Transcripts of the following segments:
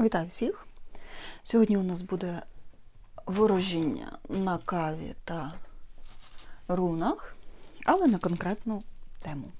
Вітаю всіх! Сьогодні у нас буде ворожіння на каві та рунах, але на конкретну тему.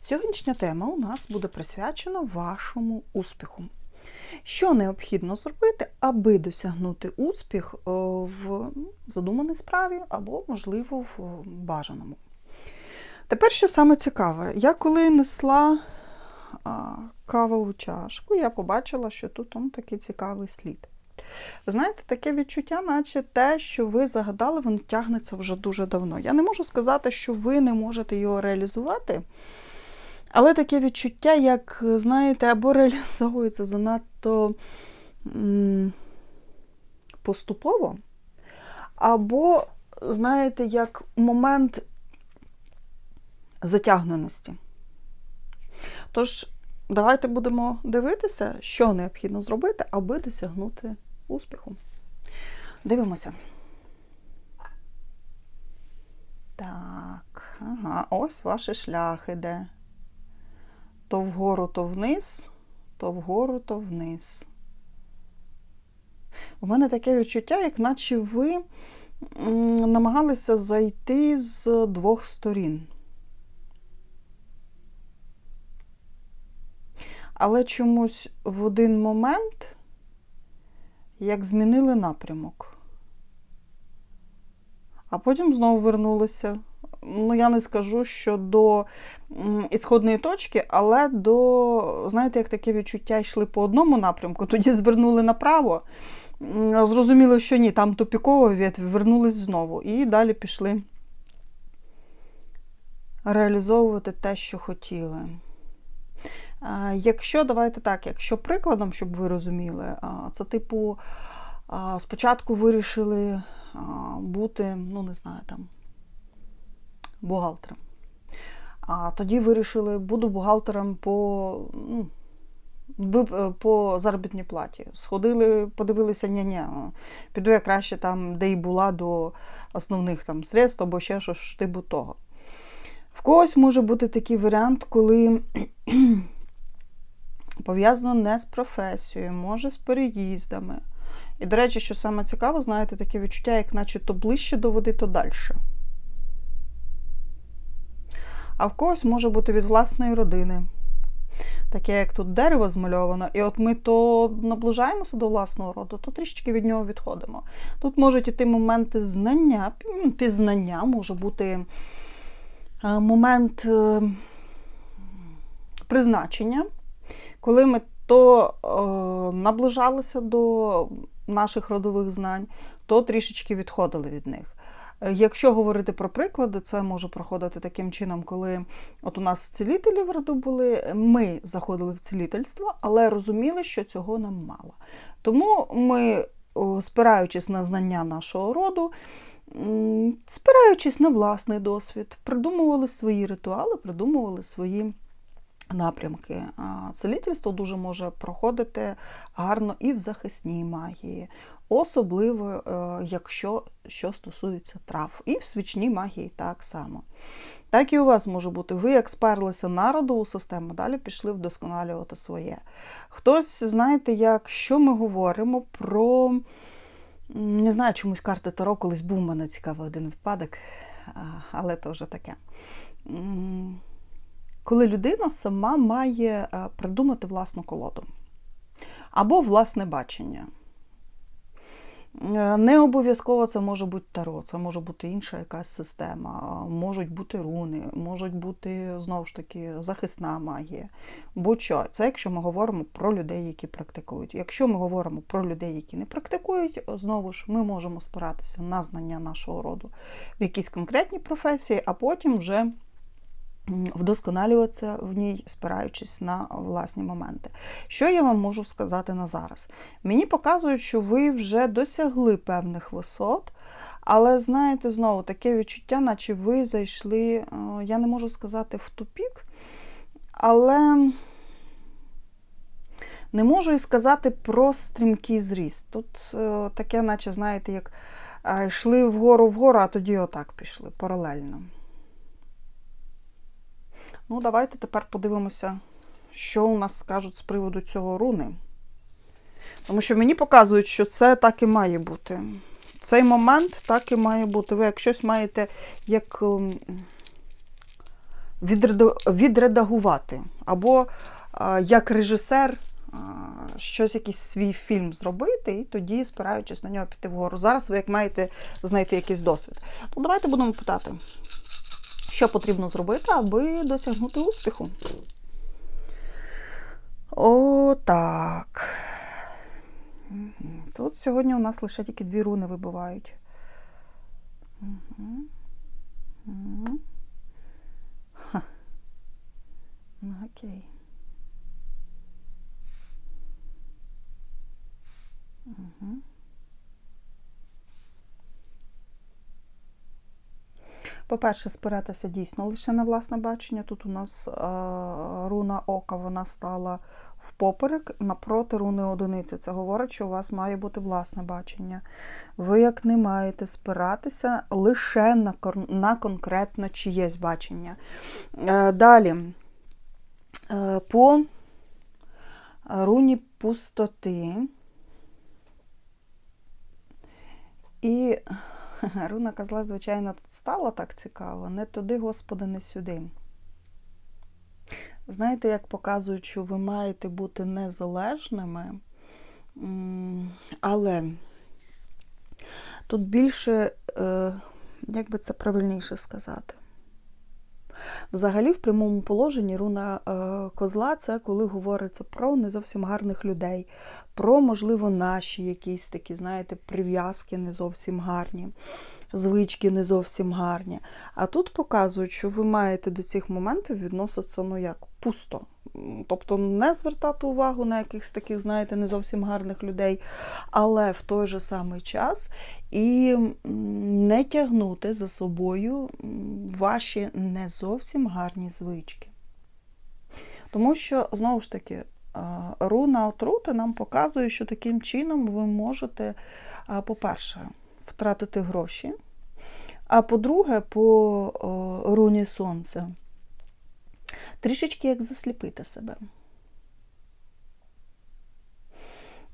Сьогоднішня тема у нас буде присвячена вашому успіху. Що необхідно зробити, аби досягнути успіх е, в задуманій справі або, можливо, в бажаному. Тепер, що саме цікаве, я коли несла кавову чашку, я побачила, що тут он такий цікавий слід. Ви знаєте, таке відчуття, наче те, що ви загадали, воно тягнеться вже дуже давно. Я не можу сказати, що ви не можете його реалізувати, але таке відчуття, як, знаєте, або реалізовується занадто поступово, або, знаєте, як момент затягненості. Тож, давайте будемо дивитися, що необхідно зробити, аби досягнути успіху. Дивимося. Так, ага, ось ваш шлях іде. То вгору, то вниз, то вгору, то вниз. У мене таке відчуття, як наче ви намагалися зайти з двох сторін. Але чомусь в один момент як змінили напрямок. А потім знову вернулися. Ну, я не скажу, що до ісходної точки, але до, знаєте, як таке відчуття йшли по одному напрямку, тоді звернули направо. Зрозуміло, що ні, там тупікова ветвь, вернулись знову. І далі пішли реалізовувати те, що хотіли. Якщо, давайте так, якщо прикладом, щоб ви розуміли, це типу, спочатку вирішили бути, ну не знаю, там, бухгалтером. А тоді вирішили, буду бухгалтером по, ну, по заробітній платі. Сходили, подивилися, ня-ня, піду я краще там, де і була до основних там средств або ще щось типу того. В когось може бути такий варіант, коли пов'язано не з професією, може з переїздами. І, до речі, що саме цікаво, знаєте, таке відчуття, як наче то ближче до води, то далі. А в когось може бути від власної родини. Таке, як тут дерево змальовано, і от ми то наближаємося до власного роду, то трішечки від нього відходимо. Тут можуть іти моменти знання, пізнання, може бути е, момент е, призначення, коли ми то е, наближалися до наших родових знань, то трішечки відходили від них. Е, Якщо говорити про приклади, це може проходити таким чином, коли от у нас цілителі в роду були, ми заходили в цілительство, але розуміли, що цього нам мало. Тому ми, спираючись на знання нашого роду, спираючись на власний досвід, придумували свої ритуали, придумували свої напрямки. Целительство дуже може проходити гарно і в захисній магії, особливо е, якщо що стосується трав, і в свічній магії так само. Так і у вас може бути, ви як сперлися на родову систему, далі пішли вдосконалювати своє. Хтось, знаєте, як що ми говоримо про, не знаю, чомусь карти Таро, колись був у мене цікавий один випадок, але то вже таке. Коли людина сама має е, придумати власну колоду або власне бачення. Е, Не обов'язково це може бути таро, це може бути інша якась система, можуть бути руни, можуть бути знову ж таки захисна магія. Будь-що, це якщо ми говоримо про людей, які практикують. Якщо ми говоримо про людей, які не практикують, знову ж ми можемо спиратися на знання нашого роду в якійсь конкретній професії, а потім вже вдосконалюватися в ній, спираючись на власні моменти. Що я вам можу сказати на зараз? Мені показують, що ви вже досягли певних висот, але знаєте, знову таке відчуття, наче ви зайшли, е, я не можу сказати в тупік, але не можу і сказати про стрімкий зріст. Тут е, таке, наче, знаєте, як йшли вгору вгору, а тоді отак пішли паралельно. Ну, давайте тепер подивимося, що у нас скажуть з приводу цього руни. Тому що мені показують, що це так і має бути. Цей момент так і має бути. Ви як щось маєте як ем, відредагувати. Або як режисер щось, якийсь свій фільм зробити, і тоді, спираючись на нього, піти вгору. Зараз ви як маєте знайти якийсь досвід. Ну, давайте будемо питати, що потрібно зробити, аби досягнути успіху. О, так. Мгм. Тут сьогодні у нас лише тільки дві руни вибивають. Ха. Ну, окей. Мгм. По-перше, спиратися дійсно лише на власне бачення. Тут у нас е, руна ока вона стала впоперек, напроти руни одиниці. Це говорить, що у вас має бути власне бачення. Ви як не маєте спиратися лише на, на конкретно чиєсь бачення. Е, далі, е, по руні пустоти. І руна козла, звичайно, стало так цікаво. Не туди, Господи, не сюди. Знаєте, як показують, що ви маєте бути незалежними, але тут більше, е, як би це правильніше сказати. Взагалі, в прямому положенні руна е, козла це коли говориться про не зовсім гарних людей, про, можливо, наші якісь такі, знаєте, прив'язки не зовсім гарні, звички не зовсім гарні. А тут показують, що ви маєте до цих моментів відноситися ну як пусто. Тобто не звертати увагу на якихось таких, знаєте, не зовсім гарних людей, але в той же самий час і не тягнути за собою ваші не зовсім гарні звички. Тому що, знову ж таки, руна отрути нам показує, що таким чином ви можете, по-перше, втратити гроші, а по-друге, по руні сонця, трішечки як засліпити себе.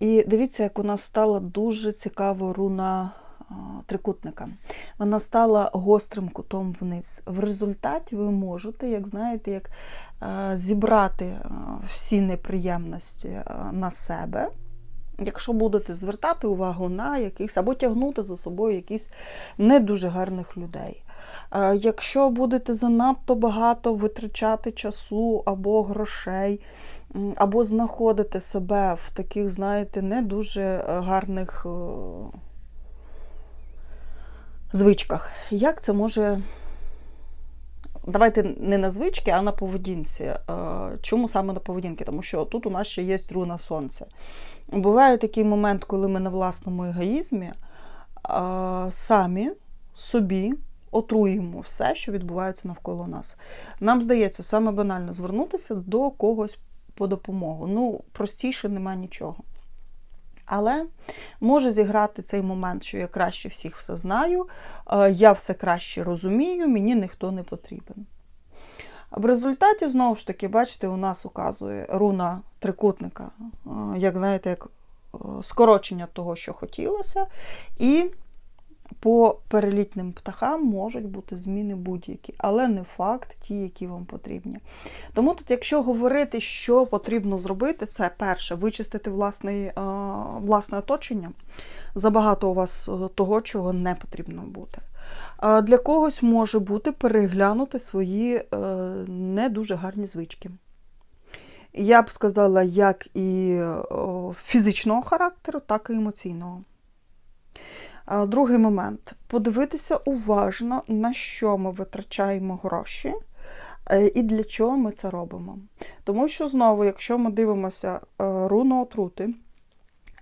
І дивіться, як у нас стала дуже цікава руна трикутника. Вона стала гострим кутом вниз. В результаті ви можете, як знаєте, як зібрати всі неприємності на себе. Якщо будете звертати увагу на якихось або тягнути за собою якісь не дуже гарних людей. Е, Якщо будете занадто багато витрачати часу або грошей, або знаходити себе в таких, знаєте, не дуже е, гарних е, звичках, як це може. Давайте не на звички, а на поведінці. Чому саме на поведінки? Тому що тут у нас ще є руна сонця. Буває такий момент, коли ми на власному егоїзмі самі собі отруємо все, що відбувається навколо нас. Нам здається, саме банально звернутися до когось по допомогу. Ну, простіше нема нічого. Але може зіграти цей момент, що я краще всіх все знаю, е, я все краще розумію, мені ніхто не потрібен. В результаті, знову ж таки, бачите, у нас указує руна трикутника, е, як знаєте, як е, скорочення того, що хотілося. І по перелітним птахам можуть бути зміни будь-які, але не факт ті, які вам потрібні. Тому тут, якщо говорити, що потрібно зробити, це перше вичистити власне, е, власне оточення. Забагато у вас е, того, чого не потрібно бути. Для когось може бути переглянути свої е, не дуже гарні звички. Я б сказала, як і фізичного характеру, так і емоційного. Другий момент подивитися уважно, на що ми витрачаємо гроші е, і для чого ми це робимо. Тому що, знову, якщо ми дивимося е, руну отрути,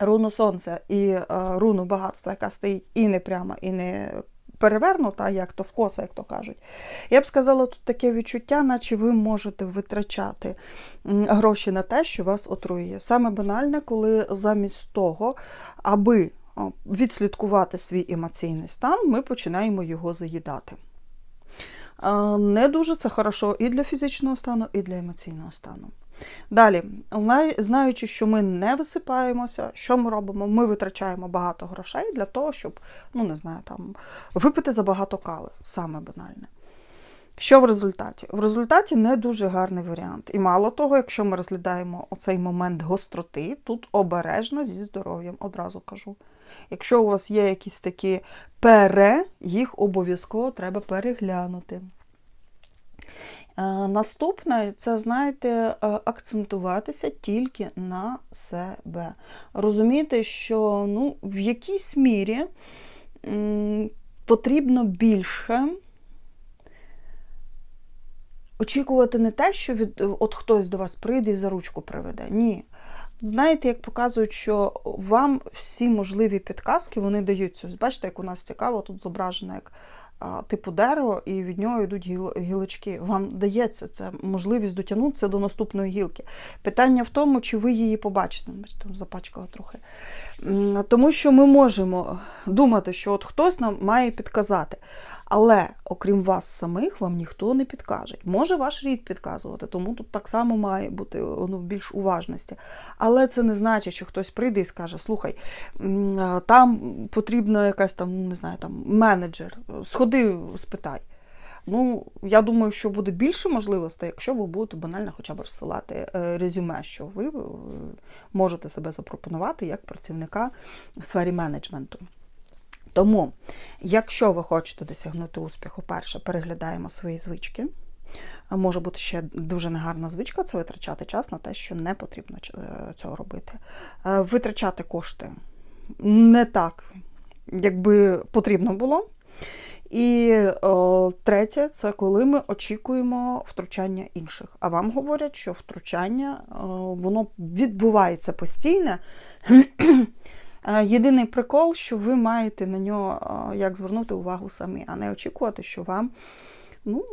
руну сонця і е, руну багатства, яка стоїть і не прямо, і не перевернута, як то вкоса, як то кажуть. Я б сказала, тут таке відчуття, наче ви можете витрачати гроші на те, що вас отруює. Саме банальне, коли замість того, аби відслідкувати свій емоційний стан, ми починаємо його заїдати. Е, Не дуже це хорошо і для фізичного стану, і для емоційного стану. Далі, знаючи, що ми не висипаємося, що ми робимо? Ми витрачаємо багато грошей для того, щоб, ну не знаю, там випити забагато кави, саме банальне. Що в результаті? В результаті не дуже гарний варіант. І мало того, якщо ми розглядаємо оцей момент гостроти, тут обережно зі здоров'ям, одразу кажу. Якщо у вас є якісь такі пере, їх обов'язково треба переглянути. Е, Наступне це, знаєте, е, акцентуватися тільки на себе. Розуміти, що ну, в якійсь мірі потрібно більше очікувати не те, що від, от хтось до вас прийде і за ручку приведе. Ні. Знаєте, як показують, що вам всі можливі підказки вони даються. Бачите, як у нас цікаво, тут зображено як типу дерево, і від нього йдуть гіл- гілочки. Вам дається це можливість дотягнутися до наступної гілки. Питання в тому, чи ви її побачите. Бачите, запачкала трохи. Тому що ми можемо думати, що от хтось нам має підказати. Але окрім вас самих, вам ніхто не підкаже. Може ваш рід підказувати, тому тут так само має бути ну, більш уважності. Але це не значить, що хтось прийде і скаже: слухай, там потрібна якась там, не знаю, там менеджер, сходи, спитай. Ну, я думаю, що буде більше можливостей, якщо ви будете банально хоча б розсилати е, резюме, що ви е, можете себе запропонувати як працівника в сфері менеджменту. Тому, якщо ви хочете досягнути успіху, перше, переглядаємо свої звички. Може бути ще дуже негарна звичка це витрачати час на те, що не потрібно е, цього робити. Е, Витрачати кошти не так, якби потрібно було. І о, третє, це коли ми очікуємо втручання інших. А вам говорять, що втручання о, воно відбувається постійно. Е, Єдиний прикол, що ви маєте на нього як звернути увагу самі, а не очікувати, що вам ну,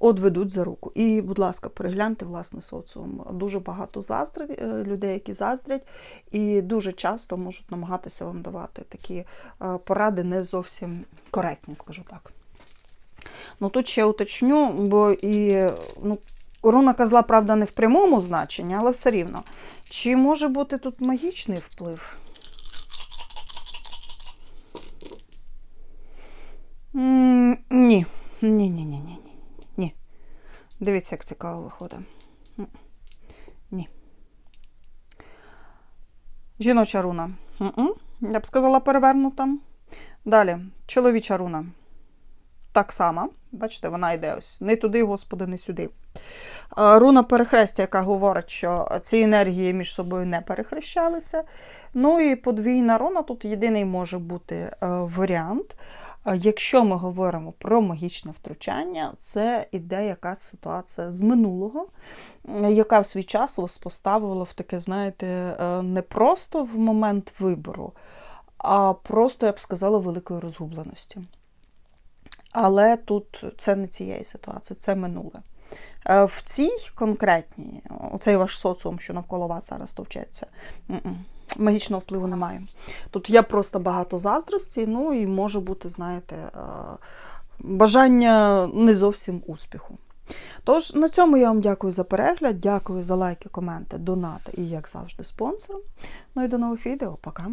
одведуть за руку. І, будь ласка, перегляньте власне соціум. Дуже багато заздрить, е, людей, які заздрять, і дуже часто можуть намагатися вам давати такі е, поради не зовсім коректні, скажу так. Ну тут ще уточню, бо і ну, руна козла, правда, не в прямому значенні, але все рівно. Чи може бути тут магічний вплив? Ні. Ні, ні, ні, ні, ні. Ні. Дивіться, як цікаво виходить. Ні. Жіноча руна. Я б сказала перевернута. Далі, чоловіча руна. Так само. Бачите, вона йде ось не туди, Господи, не сюди. Руна перехрестя, яка говорить, що ці енергії між собою не перехрещалися. Ну і подвійна руна тут єдиний може бути е, варіант. Якщо ми говоримо про магічне втручання, це іде якась ситуація з минулого, яка в свій час вас поставила в таке, знаєте, е, не просто в момент вибору, а просто, я б сказала, великої розгубленості. Але тут це не цієї ситуації, це минуле. Е, В цій конкретній, оцей ваш соціум, що навколо вас зараз товчеться, магічного впливу немає. Тут є просто багато заздрості, ну і може бути, знаєте, е, бажання не зовсім успіху. Тож, на цьому я вам дякую за перегляд, дякую за лайки, коменти, донати і, як завжди, спонсорам. Ну і до нових відео. Пока!